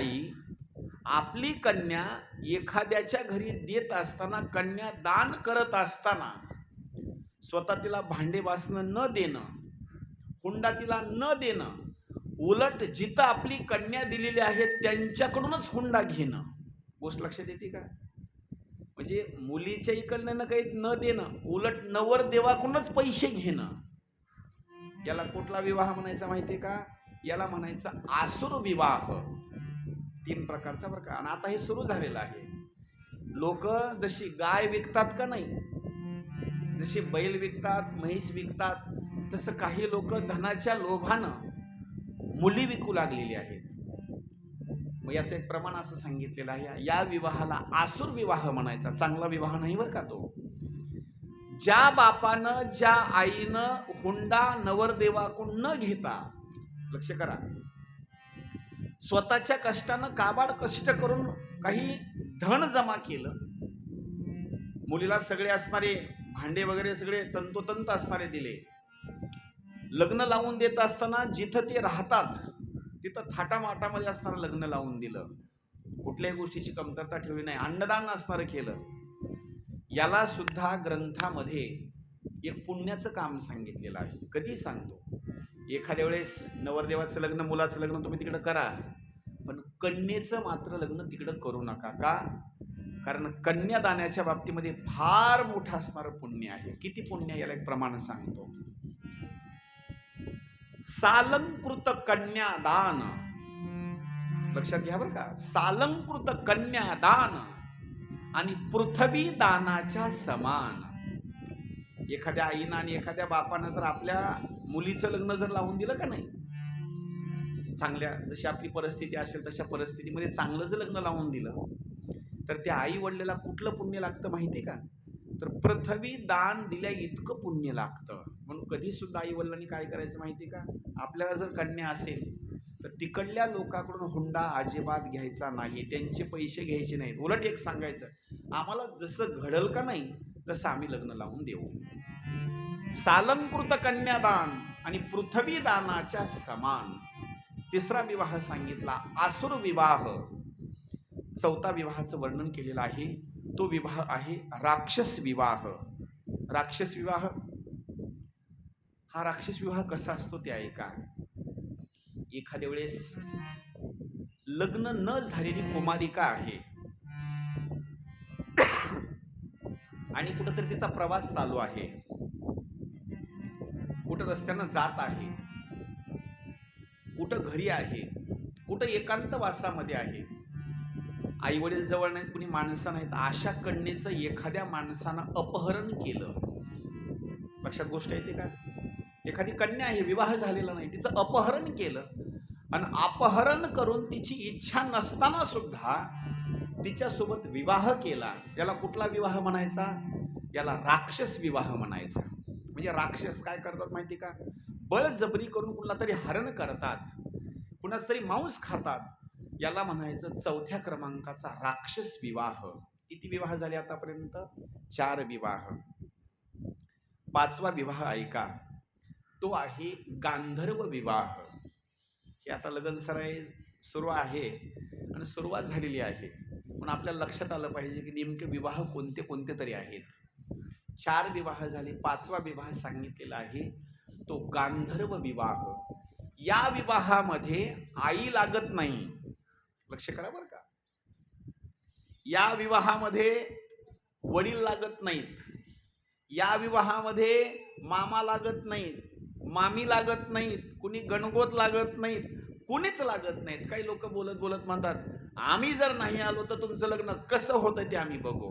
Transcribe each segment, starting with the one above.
आई आपली कन्या एखाद्याच्या घरी देत असताना कन्या दान करत असताना स्वतः तिला भांडे वासनं न देणं हुंडा तिला न देणं उलट जिथं आपली कन्या दिलेली आहे त्यांच्याकडूनच हुंडा घेणं. गोष्ट लक्षात येते का? म्हणजे मुलीच्या इकडनं काही न देणं उलट नवर देवाकडूनच पैसे घेणं. याला कुठला विवाह म्हणायचा माहितीये का? याला म्हणायचा आसुर विवाह. तीन प्रकारचा बरं का आणि आता हे सुरू झालेलं आहे. लोक जशी गाय विकतात का नाही जशी बैल विकतात म्हैस विकतात तसं काही लोक धनाच्या लोभानं मुली विकू लागलेली आहेत. मग याचं एक प्रमाण असं सांगितलेलं आहे. या विवाहाला आसुर विवाह म्हणायचा. चांगला विवाह नाही बरं का तो? ज्या बापानं ज्या आईनं हुंडा नवरदेवाकडून न घेता लक्ष करा स्वतःच्या कष्टानं काबाड कष्ट करून काही धन जमा केलं. मुलीला सगळे असणारे भांडे वगैरे सगळे तंतोतंत असणारे दिले. लग्न लावून देत असताना जिथं ते राहतात तिथं थाटामाटामध्ये असणारं लग्न लावून दिलं. कुठल्याही गोष्टीची कमतरता ठेवली नाही. अन्नदान असणारं केलं. याला सुद्धा ग्रंथामध्ये एक पुण्याचं काम सांगितलेलं आहे. कधी सांगतो? एखाद्या वेळेस नवरदेवाचं लग्न मुलाचं लग्न तुम्ही तिकडं करा पण कन्येचं मात्र लग्न तिकडं करू नका. का? कारण कन्यादानाच्या बाबतीमध्ये फार मोठं असणारं पुण्य आहे. किती पुण्य याला एक प्रमाण सांगतो? सालंकृत कन्यादान. लक्षात घ्या बरं का. सालंकृत कन्यादान आणि पृथ्वी दानाच्या समान. एखाद्या आईनं आणि एखाद्या बापानं जर आपल्या मुलीचं लग्न जर लावून दिलं का नाही? चांगल्या जशी आपली परिस्थिती असेल तशा परिस्थितीमध्ये चांगलं जर लग्न लावून दिलं तर त्या आई वडिलाला कुठलं पुण्य लागतं माहिती का? तर पृथ्वी दान दिल्या इतकं पुण्य लागतं. म्हणून कधीसुद्धा आई वडिलांनी काय करायचं माहिती का? आपल्याला जर कन्या असेल तर तिकडल्या लोकांकडून हुंडा अजिबात घ्यायचा नाही. त्यांचे पैसे घ्यायचे नाहीत. उलट एक सांगायचं आम्हाला जसं घडल का नाही तसं आम्ही लग्न लावून देऊ. सालंकृत कन्यादान आणि पृथ्वी दानाच्या समान. तिसरा विवाह सांगितला आसुर विवाह. चौथा विवाहाचं वर्णन केलेलं आहे तो विवाह आहे राक्षस विवाह. राक्षस विवाह? हा राक्षस विवाह कसा असतो ते ऐका. एखाद्या वेळेस लग्न न झालेली कुमारिका आहे. आणि कुठंतरी तिचा प्रवास चालू आहे. कुठं रस्त्यानं जात आहे. कुठं घरी आहे. कुठं एकांत वासामध्ये आहे. आई वडील जवळ नाहीत कुणी माणसं नाहीत. अशा कन्येचं एखाद्या माणसानं अपहरण केलं. लक्षात गोष्ट येते का? एखादी कन्या आहे विवाह झालेला नाही तिचं अपहरण केलं. आणि अपहरण करून तिची इच्छा नसताना सुद्धा तिच्यासोबत विवाह केला. याला कुठला विवाह म्हणायचा? याला राक्षस विवाह म्हणायचा. म्हणजे राक्षस काय करतात माहिती का? बळजबरी करून कुणाला तरी हरण करतात. कुणाच तरी मांस खातात. याला म्हणायचं चौथ्या क्रमांकाचा राक्षस विवाह. किती विवाह झाले आतापर्यंत? चार विवाह. पाचवा विवाह ऐका. तो आहे गांधर्व विवाह. हे आता लग्न सराई सुरू आहे आणि सुरुवात झालेली आहे. पण आपल्याला लक्षात आलं पाहिजे की नेमके विवाह कोणते कोणते तरी आहेत. चार विवाह झाले पाचवा विवाह सांगितलेला आहे तो गांधर्व विवाह. या विवाहामध्ये आई लागत नाही. लक्ष करा बरं का. या विवाहामध्ये वडील लागत नाहीत. या विवाहामध्ये मामा लागत नाहीत मामी लागत नाहीत कुणी गणगोत लागत नाहीत कुणीच लागत नाहीत. काही लोक बोलत बोलत म्हणतात आम्ही जर नाही आलो तर तुमचं लग्न कसं होतं ते आम्ही बघू.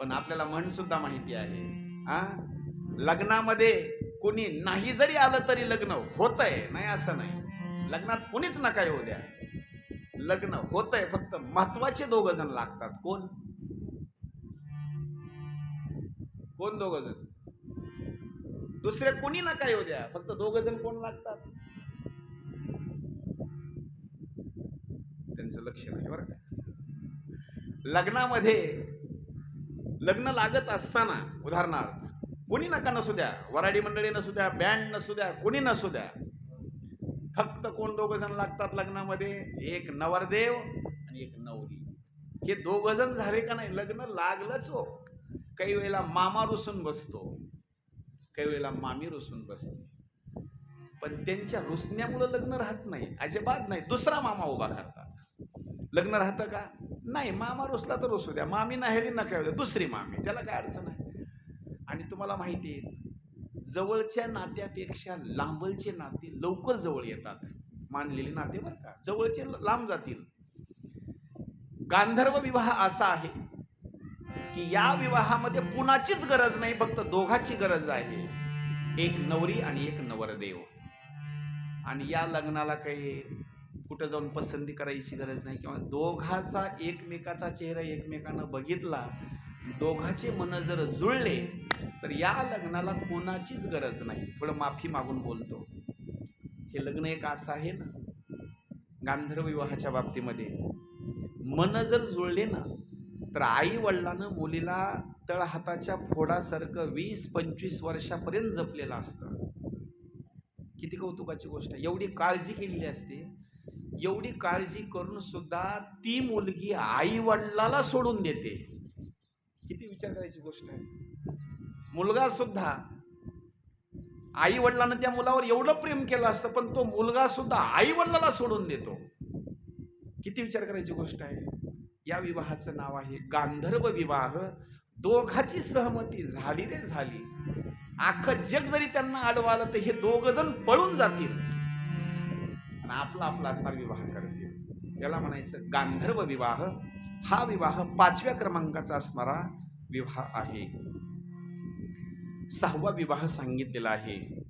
पण आपल्याला म्हण सुद्धा माहिती आहे आ? लग्नामध्ये कुणी नाही जरी आलं तरी लग्न होतय नाही असं नाही. लग्नात कुणीच नका येऊ द्या. लग्न होतंय फक्त महत्त्वाचे दोघ जण लागतात. कोण? कोण दोघ जण? दुसरे कोणी नका येऊ द्या. फक्त दोघ जण कोण लागतात? त्यांचं लक्ष नाही बरं का. लग्नामध्ये लग्न लागत असताना उदाहरणार्थ कोणी नका नसू द्या. वराडी मंडळी नसू द्या बँड नसू द्या कोणी नसू द्या. फक्त कोण दोघ जण लागतात लग्नामध्ये? एक नवरदेव आणि एक नवरी. हे दोघ जण झाले का नाही? लग्न लागलंच हो. काही वेळेला मामा रुसून बसतो. काही वेळेला मामी रुसून बसते. पण त्यांच्या रुसण्यामुळं लग्न राहत नाही अजिबात नाही. दुसरा मामा उभा करतात. लग्न राहतं का? नाही मामा रुसला तर रुसू द्या. मामी नाही नका येऊ द्या. दुसरी मामी त्याला काय अडचण आहे? आणि तुम्हाला माहिती आहे जवळच्या नात्यापेक्षा लांबलचे नाते लवकर जवळ येतात. मानलेले नाते बरं का? जवळचे लांब जातील. गांधर्व विवाह असा आहे की या विवाहामध्ये कुणाचीच गरज नाही फक्त दोघाची गरज आहे. एक नवरी आणि एक नवरदेव. आणि या लग्नाला काही कुठं जाऊन पसंती करायची गरज नाही किंवा दोघाचा एकमेकाचा चेहरा एकमेकानं बघितला दोघाचे मन जर जुळले तर या लग्नाला कोणाचीच गरज नाही. थोडं माफी मागून बोलतो. हे लग्न एक असं आहे ना गांधर्व विवाहाच्या बाबतीमध्ये. मन जर जुळले ना तर आई वडिलानं मुलीला तळहाताच्या फोडासारखं वीस पंचवीस वर्षापर्यंत जपलेलं असतं. किती कौतुकाची गोष्ट आहे. एवढी काळजी केलेली असते. एवढी काळजी करून सुद्धा ती मुलगी आई वडिलाला सोडून देते. किती विचार करायची गोष्ट आहे. मुलगा सुद्धा आई वडिलांना त्या मुलावर एवढं प्रेम केलं असतं पण तो मुलगा सुद्धा आई वडिलाला सोडून देतो. किती विचार करायची गोष्ट आहे. या विवाहाचं नाव आहे गांधर्व विवाह. दोघाची सहमती झाली रे झाली. आखं जग जरी त्यांना अडवालं तर हे दोघ जण पळून जातील. आणि आपला आपला असा विवाह करतील. त्याला म्हणायचं गांधर्व विवाह हा विवाह पाचव्या क्रमांकाचा असणारा विवाह आहे. सहावा विवाह सांगितलेला आहे.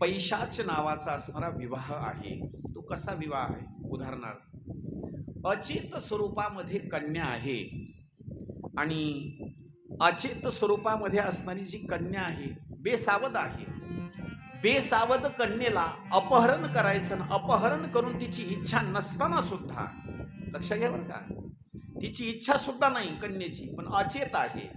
पैशाच नावाचा असणारा विवाह आहे. तो कसा विवाह आहे? उदाहरणार्थ अचेत स्वरूपामध्ये कन्या आहे. आणि अचेत स्वरूपामध्ये असणारी जी कन्या आहे बेसावध आहे. बेसावध कन्येला अपहरण करायचं आणि अपहरण करून तिची इच्छा नसताना सुद्धा लक्षात घ्या बरं का तिची इच्छा सुद्धा नाही कन्येची पण अचेत आहे.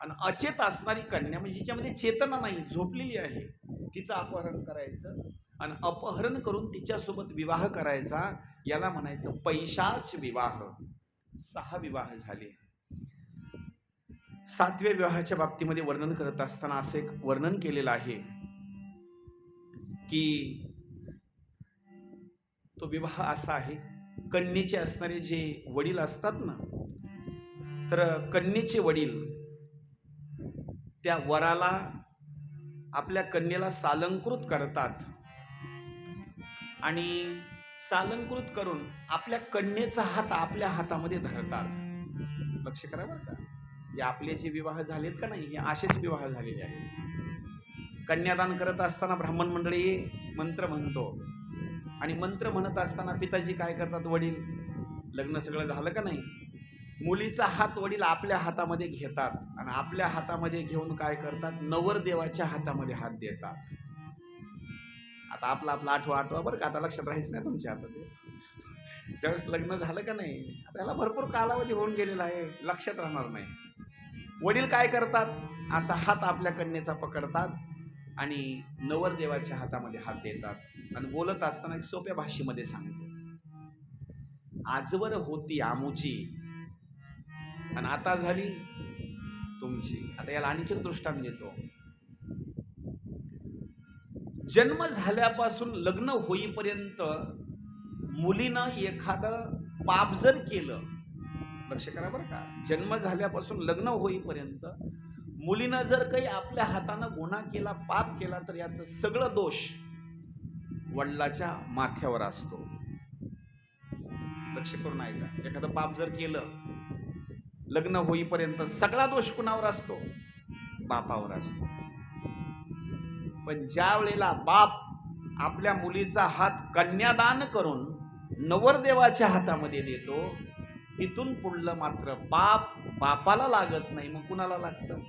आणि अचेत असणारी कन्या म्हणजे जिच्यामध्ये चेतना नाही झोपलेली आहे तिचं अपहरण करायचं आणि अपहरण करून तिच्यासोबत विवाह करायचा याला म्हणायचं पैशाच विवाह. सहा विवाह झाले. सातव्या विवाहाच्या बाबतीमध्ये वर्णन करत असताना असं एक वर्णन केलेलं आहे की तो विवाह असा आहे कन्येचे असणारे जे वडील असतात ना तर कन्येचे वडील त्या वराला आपल्या कन्येला सालंकृत करतात. आणि सालंकृत करून आपल्या कन्येचा हात आपल्या हातामध्ये धरतात. लक्ष करा बरं का. हे आपले जे विवाह झालेत का नाही हे असेच विवाह झालेले आहेत. कन्यादान करत असताना ब्राह्मण मंडळी मंत्र म्हणतो. आणि मंत्र म्हणत असताना पिताजी काय करतात वडील? लग्न सगळं झालं का नाही? मुलीचा हात वडील आपल्या हातामध्ये घेतात. आणि आपल्या हातामध्ये घेऊन काय करतात? नवरदेवाच्या हातामध्ये हात देतात. आता आपला आपला आठवा आठवा बरं का? आता लक्षात राहायचं नाही तुमच्या हातात ज्यावेळेस लग्न झालं का नाही आता याला भरपूर कालावधी होऊन गेलेला आहे लक्षात राहणार नाही. वडील काय करतात? असा हात आपल्या कन्येचा पकडतात आणि नवरदेवाच्या हातामध्ये हात देतात आणि बोलत असताना एक सोप्या भाषेमध्ये सांगतो. आजवर होती आमुची आणि आता झाली तुमची. आता याला आणखी एक दृष्टांत देतो. जन्म झाल्यापासून लग्न होईपर्यंत मुलीनं एखादं पाप जर केलं लक्ष करा बरं का जन्म झाल्यापासून लग्न होईपर्यंत मुलीनं जर काही आपल्या हातानं गुन्हा केला पाप केला तर याचं सगळं दोष वडिलाच्या माथ्यावर असतो. लक्ष करून ऐका. एखादं पाप जर केलं लग्न होईपर्यंत सगळा दोष कुणावर असतो? बापावर असतो. पण ज्या वेळेला बाप आपल्या मुलीचा हात कन्यादान करून नवरदेवाच्या हातामध्ये देतो तिथून पुढलं मात्र बाप बापाला लागत नाही. मग कुणाला लागतं?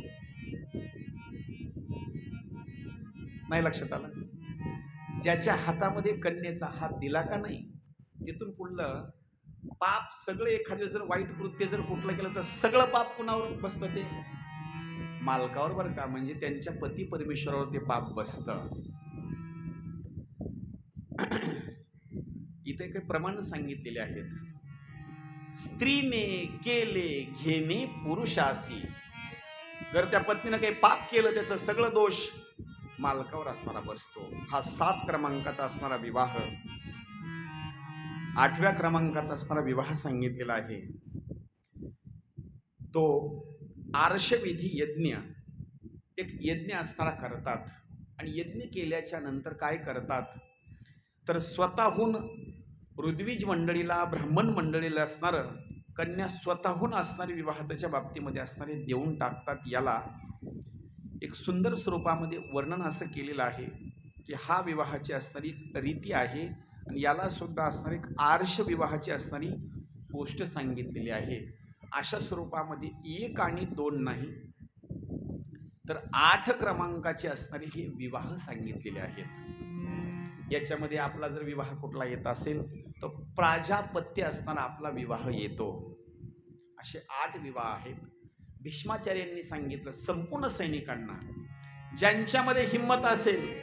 नाही लक्षात आलं? ज्याच्या हातामध्ये कन्येचा हात दिला का नाही तिथून पुढलं पाप सगळं एखादं जर वाईट कृत्य जर कुठलं केलं तर सगळं पाप कुणावर बसतं ते? मालकावर बरं का? म्हणजे त्यांच्या पती परमेश्वरावर ते पाप बसतं. इथे काही प्रमाण सांगितलेले आहेत. स्त्रीने केले घेणे पुरुषासी. जर त्या पत्नीनं काही पाप केलं त्याचं सगळं दोष मालकावर असणारा बसतो. हा सात क्रमांकाचा असणारा विवाह. आठव्या क्रमांकाचा असणारा विवाह सांगितलेला आहे. तो आर्षविधी यज्ञ. एक यज्ञ असणारा करतात. आणि यज्ञ केल्याच्यानंतर काय करतात? तर स्वतःहून ऋद्विज मंडळीला ब्राह्मण मंडळीला असणारं कन्या स्वतःहून असणारी विवाहाच्या बाबतीमध्ये असणारे देऊन टाकतात याला. एक सुंदर स्वरूपामध्ये वर्णन असं केलेलं आहे की हा विवाहाची असणारी रीती आहे आणि याला सुद्धा असणारी एक आर्ष विवाहाची असणारी गोष्ट सांगितलेली आहे. अशा स्वरूपामध्ये एक आणि दोन नाही. तर आठ क्रमांकाचे असणारे हे विवाह सांगितलेले आहेत. याच्यामध्ये आपला जर विवाह कुठला येत असेल तर प्राजापत्य असताना आपला विवाह येतो. असे आठ विवाह आहेत. भीष्माचार्यांनी सांगितलं संपूर्ण सैनिकांना ज्यांच्यामध्ये हिंमत असेल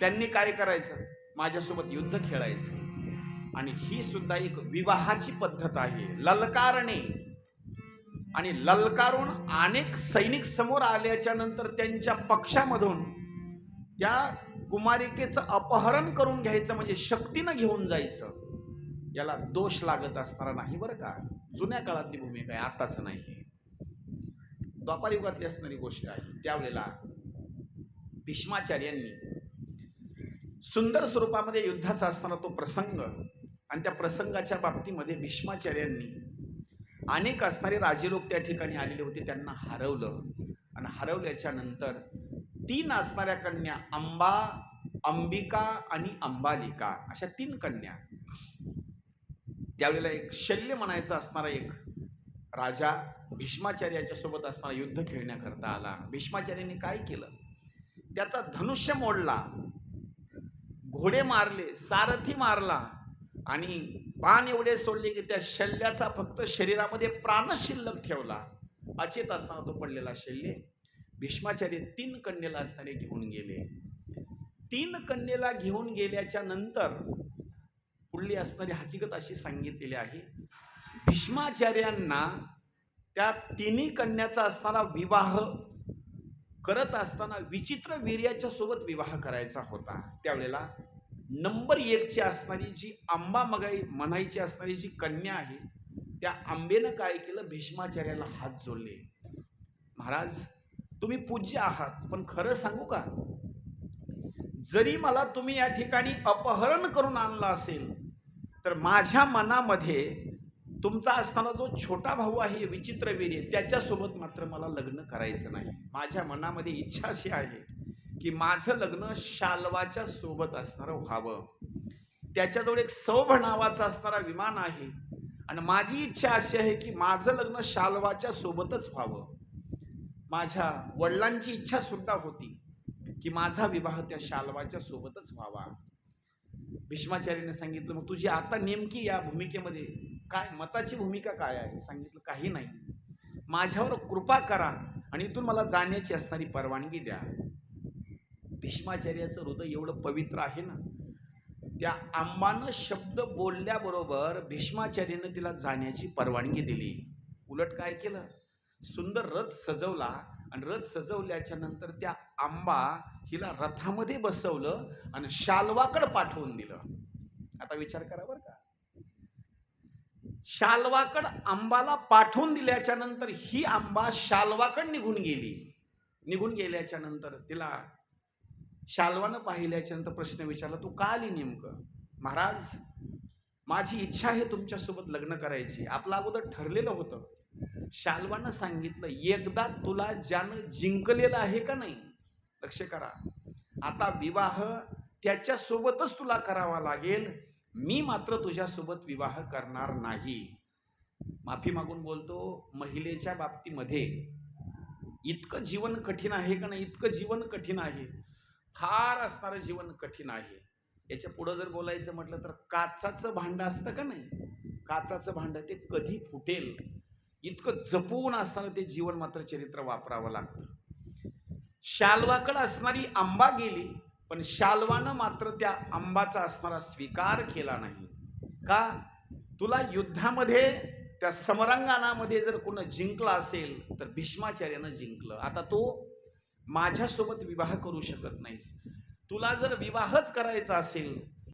त्यांनी काय करायचं? माझ्यासोबत युद्ध खेळायचं. आणि ही सुद्धा एक विवाहाची पद्धत आहे. ललकारणे. आणि ललकारून अनेक सैनिक समोर आल्याच्यानंतर त्यांच्या पक्षामधून त्या कुमारिकेचं अपहरण करून घ्यायचं म्हणजे शक्तीनं घेऊन जायचं याला दोष लागत असणारा नाही बरं का. जुन्या काळातली भूमिका आहे आताच नाही. द्वापार युगातली असणारी गोष्ट आहे. त्यावेळेला भीष्माचार्यांनी सुंदर स्वरूपामध्ये युद्धाचा असणारा तो प्रसंग आणि त्या प्रसंगाच्या बाबतीमध्ये भीष्माचार्यांनी अनेक असणारे राजे लोक त्या ठिकाणी आलेले होते त्यांना हरवलं. आणि हरवल्याच्या नंतर तीन असणाऱ्या कन्या अंबा अंबिका आणि अंबालिका अशा तीन कन्या. त्यावेळेला एक शल्य म्हणायचा असणारा एक राजा भीष्माचार्याच्या सोबत असणारा युद्ध खेळण्याकरता आला. भीष्माचार्याने काय केलं? त्याचा धनुष्य मोडला. घोडे मारले सारथी मारला. आणि पान एवढे सोडले की त्या शल्याचा फक्त शरीरामध्ये प्राण शिल्लक ठेवला. अचेत असताना तो पडलेला शल्य. भीष्माचार्य तीन कन्येला असणारे घेऊन गेले. तीन कन्येला घेऊन गेल्याच्यानंतर पुढली असणारी हकीकत अशी सांगितलेली आहे. भीष्माचार्यांना त्या तिन्ही कन्याचा असणारा विवाह करत असताना विचित्र वीर्याच्या सोबत विवाह करायचा होता. त्यावेळेला नंबर एकची असणारी जी आंबा मगाई असणारी जी कन्या आहे त्या आंबेनं काय केलं? भीष्माचार्याला हात जोडले. महाराज तुम्ही पूज्य आहात पण खरं सांगू का? जरी मला तुम्ही या ठिकाणी अपहरण करून आणलं असेल तर माझ्या मनामध्ये तुमचा असताना जो छोटा भाऊ आहे विचित्र वीर्य त्याच्यासोबत मात्र मला लग्न करायचं नाही. माझ्या मनामध्ये इच्छा अशी आहे. की माझं लग्न शालवाच्या सोबत असणारं व्हावं. त्याच्याजवळ एक सौभ नावाचा असणारा विमान आहे. आणि माझी इच्छा अशी आहे की माझं लग्न शालवाच्या सोबतच व्हावं. माझ्या वडिलांची इच्छा सुद्धा होती की माझा विवाह त्या शालवाच्या सोबतच व्हावा. भीष्माचार्याने सांगितलं मग तुझी आता नेमकी या भूमिकेमध्ये काय मताची भूमिका काय आहे? सांगितलं काही नाही. माझ्यावर कृपा करा आणि इथून मला जाण्याची असणारी परवानगी द्या. भीष्माचार्याचं हृदय एवढं पवित्र आहे ना? त्या आंबानं शब्द बोलल्याबरोबर भीष्माचार्यानं तिला जाण्याची परवानगी दिली. उलट काय केलं? सुंदर रथ सजवला आणि रथ सजवल्याच्या नंतर त्या आंबा हिला रथामध्ये बसवलं आणि शालवाकडे पाठवून दिलं. आता विचार करा बरं का. शालवाकड आंबाला पाठवून दिल्याच्या नंतर ही आंबा शालवाकड निघून गेली. निघून गेल्याच्यानंतर तिला शाल्वानं पाहिल्याच्यानंतर प्रश्न विचारला तू का आली नेमकं? महाराज माझी इच्छा आहे तुमच्यासोबत लग्न करायची. आपलं अगोदर ठरलेलं होतं. शालवानं सांगितलं एकदा तुला ज्यानं जिंकलेलं आहे का नाही लक्ष करा. आता विवाह त्याच्यासोबतच तुला करावा लागेल. मी मात्र तुझ्यासोबत विवाह करणार नाही. माफी मागून बोलतो महिलेच्या बाबतीमध्ये इतकं जीवन कठीण आहे का नाही? इतकं जीवन कठीण आहे. फार असणारं जीवन कठीण आहे. याच्या पुढं जर बोलायचं म्हटलं तर काचाचं भांडं असतं का नाही? काचाचं भांडं ते कधी फुटेल? इतकं जपून असताना ते जीवन मात्र चरित्र वापरावं लागतं. शालवाकडं असणारी आंबा गेली पण शालवानं मात्र त्या आंबाचा असणारा स्वीकार केला नाही. का? तुला युद्धामध्ये त्या समरांगणामध्ये जर कोण जिंकला असेल तर भीष्माचार्यानं जिंकलं. आता तो माझ्यासोबत विवाह करू शकत नाहीस. तुला जर विवाहच करायचा असेल